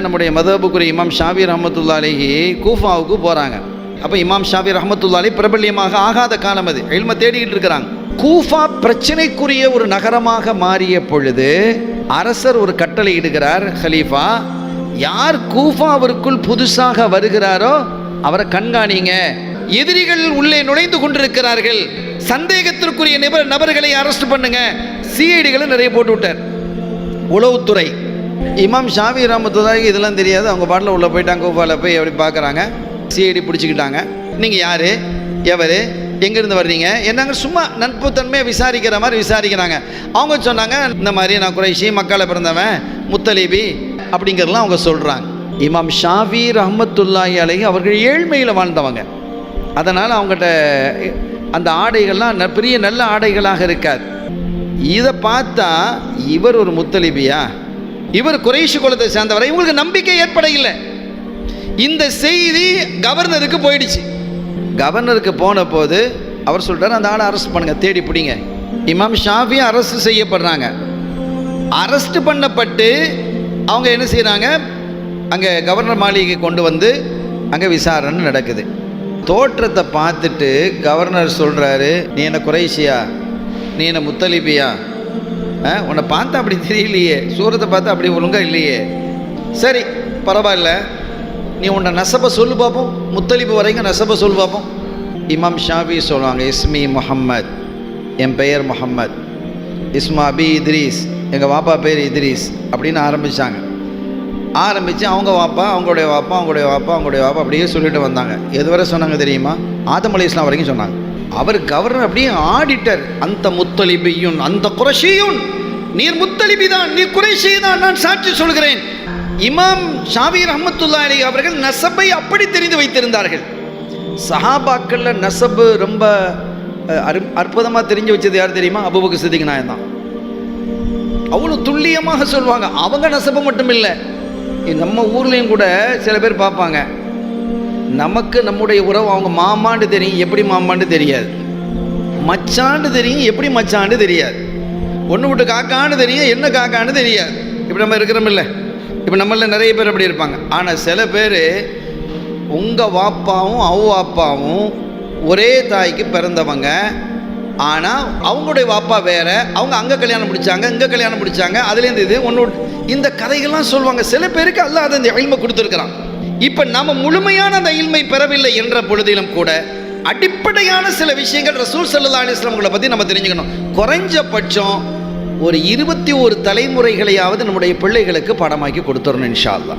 நம்முடைய மதபுக்குரிய இமாம் ஷாபி ரஹமத்துல்லா அலைஹி கூஃபாவுக்கு போகிறாங்க அப்போ இமாம் ஷாபி ரஹமத்துல்லாலே அலி பிரபல்யமாக ஆகாத காலம் அது. எல்ம தேடிக்கிட்டு இருக்கிறாங்க. கூஃபா பிரச்சனைக்குரிய ஒரு நகரமாக மாறிய பொழுது அரசர் ஒரு கட்டளை இடுகிறார் ஹலீஃபா யார் கூஃபாவிற்குள் புதுசாக வருகிறாரோ அவரை கண்காணிங்க. எதிரிகள் உள்ளே நுழைந்து கொண்டிருக்கிறார்கள். சந்தேகத்திற்குரிய நிபர் நபர்களை அரெஸ்ட் பண்ணுங்க. சிஐடிகளை நிறைய போட்டு விட்டார். உளவுத்துறை. இமாம் ஷாவி ரஹமத்துல்லாஹி இதெல்லாம் தெரியாது. அவங்க பாட்டில் உள்ளே போயிட்டாங்க கூஃபாவில் போய் எப்படி பார்க்குறாங்க சிஐடி பிடிச்சிக்கிட்டாங்க. நீங்கள் யார்? எவர்? எங்கேருந்து வர்றீங்க? என்னங்க சும்மா நட்புத்தன்மையை விசாரிக்கிற மாதிரி விசாரிக்கிறாங்க. அவங்க சொன்னாங்க இந்த மாதிரி நான் குறைஷி மக்களை பிறந்தவன் முத்தலீபி அப்படிங்கிறதெல்லாம் அவங்க சொல்கிறாங்க இமாம் ஷாவி ரஹமத்துல்லாஹி அலைஹி அவர்கள் ஏழ்மையில் வாழ்ந்தவங்க. அதனால் அவங்ககிட்ட அந்த ஆடைகள்லாம் பெரிய நல்ல ஆடைகளாக இருக்காது. இதை பார்த்தா இவர் ஒரு முத்தலிபியா? இவர் குறைஷி குலத்தை சேர்ந்தவரை? இவங்களுக்கு நம்பிக்கை ஏற்பட இல்லை இந்த செய்தி கவர்னருக்கு போயிடுச்சு. கவர்னருக்கு போன போது அவர் சொல்கிறார் அந்த ஆளை அரெஸ்ட் பண்ணுங்க தேடி பிடிங்க. இமாம் ஷாஃபியும் அரெஸ்ட் செய்யப்படுறாங்க. அரெஸ்ட் பண்ணப்பட்டு அவங்க என்ன செய்கிறாங்க அங்கே கவர்னர் மாளிகை கொண்டு வந்து அங்கே விசாரணை நடக்குது. தோற்றத்தை பார்த்துட்டு கவர்னர் சொல்கிறாரு நீ என்ன குறைஷியா? நீ என்ன முத்தலிபியா உன்னை பார்த்தா அப்படி தெரியலையே. சூரத்தை பார்த்தா அப்படி ஒழுங்காக இல்லையே. சரி பரவாயில்ல. நீ உன்னை நசபை சொல்லு பார்ப்போம் முத்தளிப்பு வரைக்கும் நசபை சொல்லு பார்ப்போம் இமாம் ஷாபி சொல்லுவாங்க இஸ்மி முஹம்மத். என் பெயர் முஹம்மத். இஸ்மா அபி இத்ரீஸ். எங்கள் வாப்பா பேர் இத்ரீஸ் அப்படின்னு ஆரம்பித்தாங்க ஆரம்பித்து அவங்க வாப்பா அவங்களுடைய வாப்பா அவங்களுடைய வாப்பா அவங்களுடைய வாப்பா அப்படியே சொல்லிட்டு வந்தாங்க. எதுவரை சொன்னாங்க தெரியுமா? ஆதம் அலி இஸ்லாம் வரைக்கும் சொன்னாங்க. அவர் கவர்னர் அப்படியே ஆடிட்டர். அந்த முத்தலிபியும் அந்த குறைஷியும் நீர் முத்தலிபி தான் நீர் குறைஷி தான் நான் சாட்சி சொல்கிறேன். இமாம் ஷாபி ரஹமத்துல்லா அலி அவர்கள் நசபை அப்படி தெரிந்து வைத்திருந்தார்கள். சஹாபாக்கள்ல நசபு ரொம்ப அரு அற்புதமாக தெரிஞ்சு வச்சது யார் தெரியுமா? அபுபக்கு சித்திக் நாயன் தான். அவ்வளோ துல்லியமாக சொல்லுவாங்க அவங்க நசபு மட்டும் இல்லை நம்ம ஊர்லேயும் கூட சில பேர் பார்ப்பாங்க. நமக்கு நம்முடைய உறவு அவங்க மாமாண்டு தெரியும் எப்படி மாமாண்டு தெரியாது. மச்சாண்டு தெரியும் எப்படி மச்சாண்டு தெரியாது. ஒன்று விட்டு காக்கான்னு தெரியும் என்ன காக்கான்னு தெரியாது. இப்போ நம்ம இருக்கிறோமில்ல இப்போ நம்மள நிறைய பேர் அப்படி இருப்பாங்க. ஆனால் சில பேர் உங்கள் வாப்பாவும் அவ வாப்பாவும் ஒரே தாய்க்கு பிறந்தவங்க. ஆனால் அவங்களுடைய வாப்பா வேறு அவங்க அங்கே கல்யாணம் முடிச்சாங்க இங்கே கல்யாணம் பிடிச்சாங்க அதுலேருந்து இது ஒன்று இந்த கதைகள்லாம் சொல்லுவாங்க. சில பேருக்கு அல்லாஹ் அதை இந்த எழுமை கொடுத்துருக்குறான். இப்போ நாம் முழுமையான அந்த இல்மை பெறவில்லை என்ற பொழுதிலும் கூட அடிப்படையான சில விஷயங்கள் ரசூல் சல்லா அலிஸ்லாம்களை பற்றி நம்ம தெரிஞ்சுக்கணும். குறைஞ்சபட்சம் ஒரு இருபத்தி ஒரு தலைமுறைகளையாவது நம்முடைய பிள்ளைகளுக்கு படமாக்கி கொடுத்துடணும் இன்ஷா அல்லா